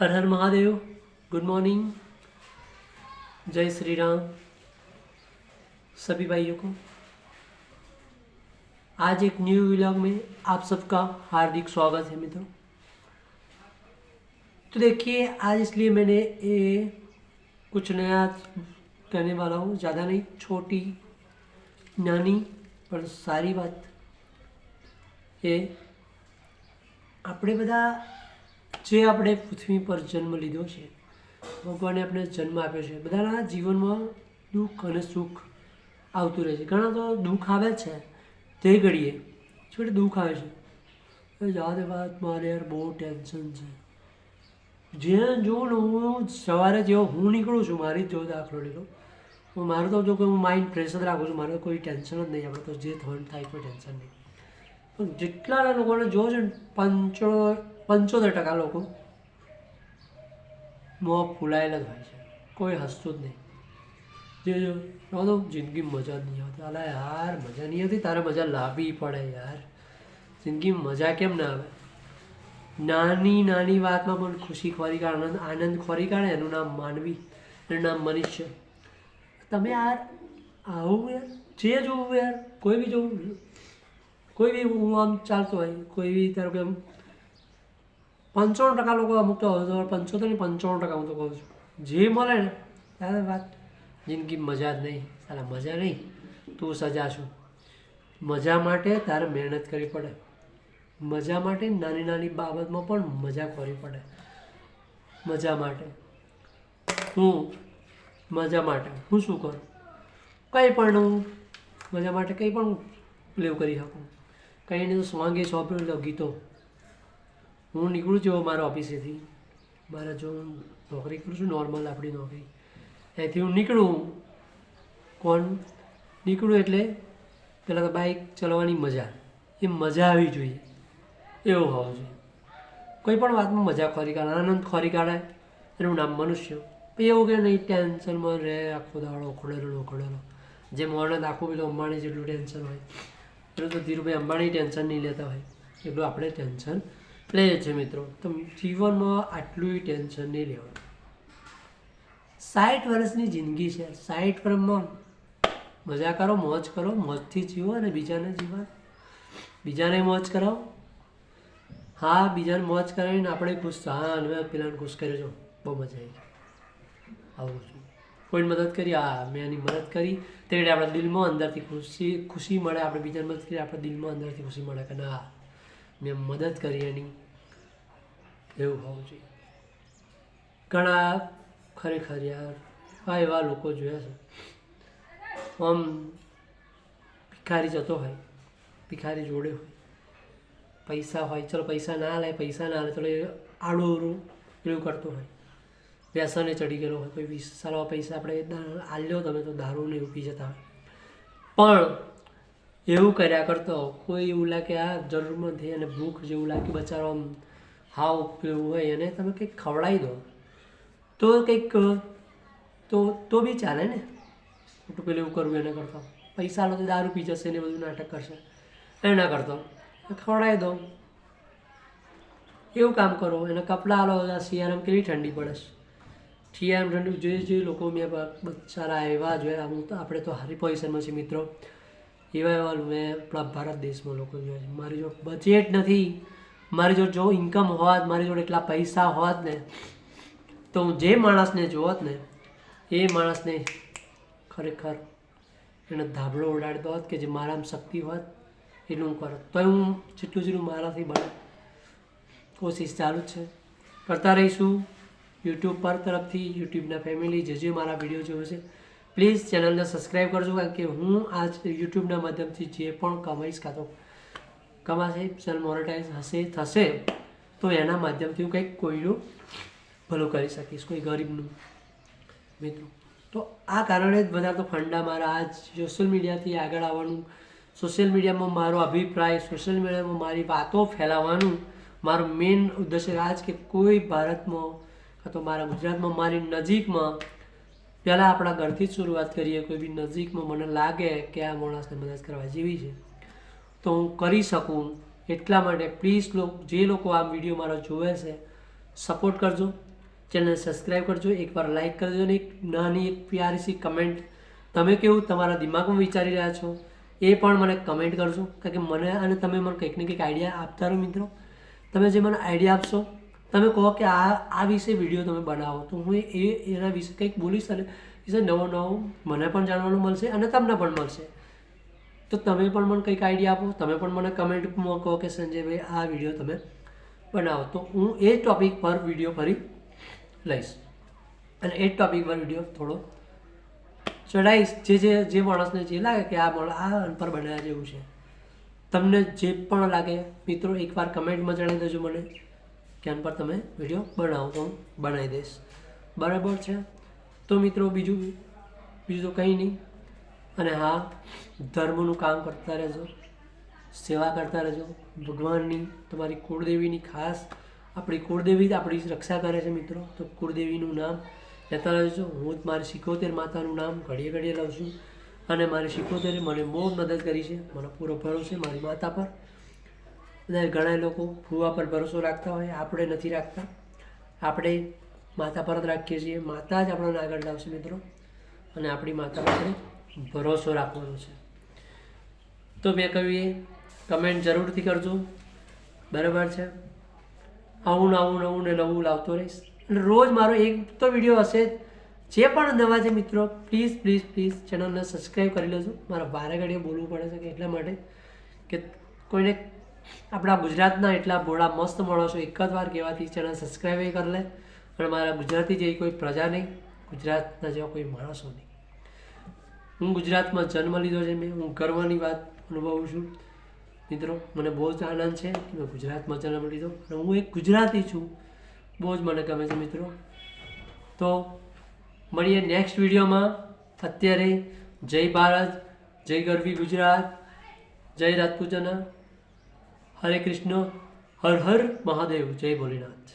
हर हर Mahadev good morning जय श्री राम सभी भाइयों को आज एक न्यू व्लॉग में आप सबका हार्दिक स्वागत है मित्रों तो देखिए आज इसलिए मैंने ये कुछ नया कहने वाला हूँ ज़्यादा नहीं छोटी નાની પણ સારી વાત એ આપણે બધા જે આપણે પૃથ્વી પર જન્મ લીધો છે, ભગવાને આપણે જન્મ આપ્યો છે, બધાના જીવનમાં દુઃખ અને સુખ આવતું રહે છે. ઘણા તો દુઃખ આવે જ છે, તે ઘડીએ છોટે દુઃખ આવે છે. જવા દે વાત મારે યાર બહુ ટેન્શન છે. જ્યાં જોઉં ને હું સવારે જેવો હું નીકળું છું, મારી જ જો દાખલો લીધો. હું મારું તો જો કોઈ હું માઇન્ડ પ્રેશર રાખું છું, મારે કોઈ ટેન્શન જ નહીં આપણે તો જે થવાનું થાય કોઈ ટેન્શન નહીં. પણ જેટલા લોકોને જોવો છે ને પંચો પંચોતેર ટકા લોકો મોં ફૂલાયેલા જ હોય છે. કોઈ હસતું જ નહીં. જે જો તો જિંદગી મજા નહીં આવતી. અલા યાર, મજા નહીં આવતી? તારે મજા લાવવી પડે યાર. જિંદગી મજા કેમ ના આવે? નાની નાની વાતમાં પણ ખુશી ખોરી કાઢે, આનંદ આનંદ ખોરી કાઢે, એનું નામ માનવી, એનું નામ મનુષ્ય. તમે યાર, આવું યાર, જે જોવું યાર, કોઈ બી જોવું, કોઈ બી હું આમ ચાલતો હોય, કોઈ બી, ધારો કે પંચાણું ટકા લોકો અમુક તો પંચોતેર ને પંચાણું ટકા હું તો કહું છું. જે મળે ને ત્યારે વાત. જિંદગી મજા જ નહીં. સાલા, મજા નહીં. તું સજા છું. મજા માટે તારે મહેનત કરવી પડે. મજા માટે નાની નાની બાબતમાં પણ મજા કરવી પડે. મજા માટે. હું મજા માટે. હું શું કરું? કંઈ પણ હું મજા માટે કંઈ પણ લેવ કરી શકું. કંઈ નહીં તો સોંગે સોંપ્યું ગીતો. હું નીકળું છું મારા ઓફિસેથી. મારા જો હું નોકરી કરું છું નોર્મલ આપણી નોકરી. ત્યાંથી હું નીકળું. કોણ? નીકળું એટલે પહેલાં તો બાઇક ચલાવવાની મજા. એ મજા આવી જોઈએ. એવું હોવું જોઈએ. કોઈ પણ વાતમાં મજા ખોરી કાઢે, આનંદ ખોરી કાઢે. એનું નામ મનુષ્ય. એવું કે નહીં, ટેન્શનમાં રહે, આખો દાડો ખોડેલો ખોડેલો જે મોણસ આખું પેલું અંબાણી જેટલું ટેન્શન હોય, એટલું તો ધીરુભાઈ અંબાણી ટેન્શન નહીં લેતા હોય. એટલું આપણે ટેન્શન લઈએ છે મિત્રો. તમે જીવનમાં આટલું ટેન્શન નહીં લેવાનું. સાઠ વર્ષની જિંદગી છે. સાઠ વર્ષમાં મજા કરો, મોજ કરો, મોજથી જીવો અને બીજાને જીવા. બીજાને મોજ કરાવો. હા, બીજાને મોજ કરાવીને આપણે ખુશ હા, અને પેલાને ખુશ કર્યો છો. બહુ મજા આવી આવું છું. કોઈને મદદ કરી? હા, મેં એની મદદ કરી. તે આપણા દિલમાં અંદરથી ખુશી ખુશી મળે. આપણે બીજાને મદદ કરી આપણા દિલમાં અંદરથી ખુશી મળે કે ના. મેં મદદ કરી એની. એવું હોવું જોઈએ. ઘણા ખરેખર યાર, આ એવા લોકો જોયા છે. આમ ભિખારી જતો હોય, ભિખારી જોડે હોય. પૈસા હોય, ચલો પૈસા ના લે પૈસા ના લે ચલો એ આડું એવું કરતો હોય. વ્યસને ચડી ગયેલો હોય, કોઈ વીસ સારા પૈસા આપણે આલ્યો તમે તો દારૂને એવું જતા હોય. પણ એવું કર્યા કરતો. કોઈ એવું લાગે, આ જરૂર નથી અને ભૂખ જેવું લાગે બચારો આમ હાવ પેલું હોય એને તમે કંઈક ખવડાવી દો. તો કંઈક, તો તો બી ચાલે ને. ખોટું પેલું એવું કરવું એને કરતો. પૈસા લો તો દારૂ પી જશે ને બધું નાટક કરશે. એના કરતો. ખવડાવી દો. એવું કામ કરો. એને કપડાં લો શિયાળામાં કેટલી ઠંડી પડે છે. શિયાળામાં ઠંડી જોઈએ જોઈએ લોકો મેં સારા એવા જોયા હું તો આપણે તો હારી પોઝિશનમાં છીએ મિત્રો. એવા એવા મેં આપણા ભારત દેશમાં લોકો જોયા છે. મારી જોડે બજેટ નથી, મારી જો જો ઇન્કમ હોત, મારી જોડે એટલા પૈસા હોત ને, તો હું જે માણસને જોત ને, એ માણસને ખરેખર એને ધાબળો ઉડાડતો હોત કે જે મારામાં શક્તિ હોત, એટલું હું કરત તો હું જેટલું જેટલું મારાથી બને, કોશિશ ચાલુ જ છે. કરતા રહીશું. યુટ્યુબ પર તરફથી યુટ્યુબના ફેમિલી જે જે મારા વીડિયો જોયો છે પ્લીઝ ચેનલને સબસ્ક્રાઈબ કરજો કારણ કે હું આજ યુટ્યુબના માધ્યમથી જે પણ કમાઈશ કાં તો કમાશે ચેનલ મોનેટાઈઝ હશે, થશે, તો એના માધ્યમથી હું કંઈક કોઈનું ભલું કરી શકીશ, કોઈ ગરીબનું મિત્રો. તો આ કારણે જ બધા તો ફંડા મારા, આજ સોશિયલ મીડિયાથી આગળ આવવાનું. સોશિયલ મીડિયામાં મારો અભિપ્રાય સોશિયલ મીડિયામાં મારી વાતો ફેલાવવાનું મારું મેઇન ઉદ્દેશ્ય આ જ કે કોઈ ભારતમાં, કાં તો મારા ગુજરાતમાં, મારી નજીકમાં પહેલાં આપણા ઘરથી જ શરૂઆત કરીએ, કોઈ બી નજીકમાં મને લાગે કે આ માણસને મદદ કરવા જેવી છે, તો હું કરી શકું. એટલા માટે પ્લીઝ જે લોકો આ વીડિયો મારો જોવે છે સપોર્ટ કરજો. ચેનલ સબસ્ક્રાઈબ કરજો. એકવાર લાઈક કરજો અને એક નાની, એક પ્યારી કમેન્ટ તમે કેવું તમારા દિમાગમાં વિચારી રહ્યા છો, એ પણ મને કમેન્ટ કરજો. કારણ કે મને અને તમે મને કંઈક ને કંઈક આઈડિયા આપતા રહો મિત્રો. તમે જે મને આઈડિયા આપશો તમે કહો કે આ આ વિશે વીડિયો તમે બનાવો, તો હું એ એના વિશે કંઈક બોલીશ અને વિશે નવો નવો મને પણ જાણવાનું મળશે અને તમને પણ મળશે. તો તમે પણ મને કંઈક આઈડિયા આપો, તમે પણ મને કમેન્ટમાં કહો કે સંજયભાઈ આ વીડિયો તમે બનાવો. તો હું એ ટોપિક પર વીડિયો ફરી લઈશ. અને એ ટોપિક પર વીડિયો થોડો ચડાવીશ જે જે જે માણસને જે લાગે કે આ માણસ આ અનપર બનાવ્યા જેવું છે. તમને જે પણ લાગે, મિત્રો, એકવાર કમેન્ટમાં જણાવી દેજો મને. કે આન પર તમે વીડિયો બનાવો તો હું બનાવી દઈશ. બરાબર છે? તો મિત્રો બીજું બીજું તો કંઈ નહીં. અને હા, ધર્મનું કામ કરતા રહેજો, સેવા કરતા રહેજો. ભગવાનની, તમારી કુળદેવીની ખાસ, આપણી કુળદેવી જ આપણી રક્ષા કરે છે મિત્રો. તો કુળદેવીનું નામ લેતા રહેજો. હું મારી સિકોતેર માતાનું નામ ઘડીએ ઘડીએ લઉં છું. અને મારી સિકોતેરે મને બહુ મદદ કરી છે. મને પૂરો ભરોસો મારી માતા પર. અને ઘણા લોકો ફુવા પર ભરોસો રાખતા હોય, આપણે નથી રાખતા. આપણે માતા પર જ રાખીએ છીએ. માતા જ આપણને આગળ લાવશે મિત્રો. અને આપણી માતા પર ભરોસો રાખવાનો છે. તો મેં કહ્યું એ કમેન્ટ જરૂરથી કરજો. બરાબર છે? આવું નવું નવું ને નવું લાવતો રહીશ. અને રોજ મારો એક તો વીડિયો હશે જે. પણ નવા છે મિત્રો પ્લીઝ પ્લીઝ પ્લીઝ ચેનલને સબસ્ક્રાઈબ કરી લેજો. મારા બારે ઘડીએ બોલવું પડે છે કે એટલા માટે કે કોઈને આપણા ગુજરાતના એટલા ભોળા મસ્ત માણસો એક જ વાર કહેવાથી ચેનલ સબસ્ક્રાઈબ કરી લે. અને મારા ગુજરાતી જેવી કોઈ પ્રજા નહીં. ગુજરાતના જેવા કોઈ માણસો નહીં. હું ગુજરાતમાં જન્મ લીધો છે મેં. હું ગર્વની વાત અનુભવું છું. મિત્રો, મને બહુ જ આનંદ છે કે મેં ગુજરાતમાં જન્મ લીધો. અને હું એક ગુજરાતી છું. બહુ જ મને ગમે છે મિત્રો. તો મળીએ નેક્સ્ટ વિડીયોમાં. અત્યારે જય ભારત, જય ગરવી ગુજરાત, જય રાજપૂતના. હરે કૃષ્ણ હર હર મહાદેવ જય ભોલેનાથ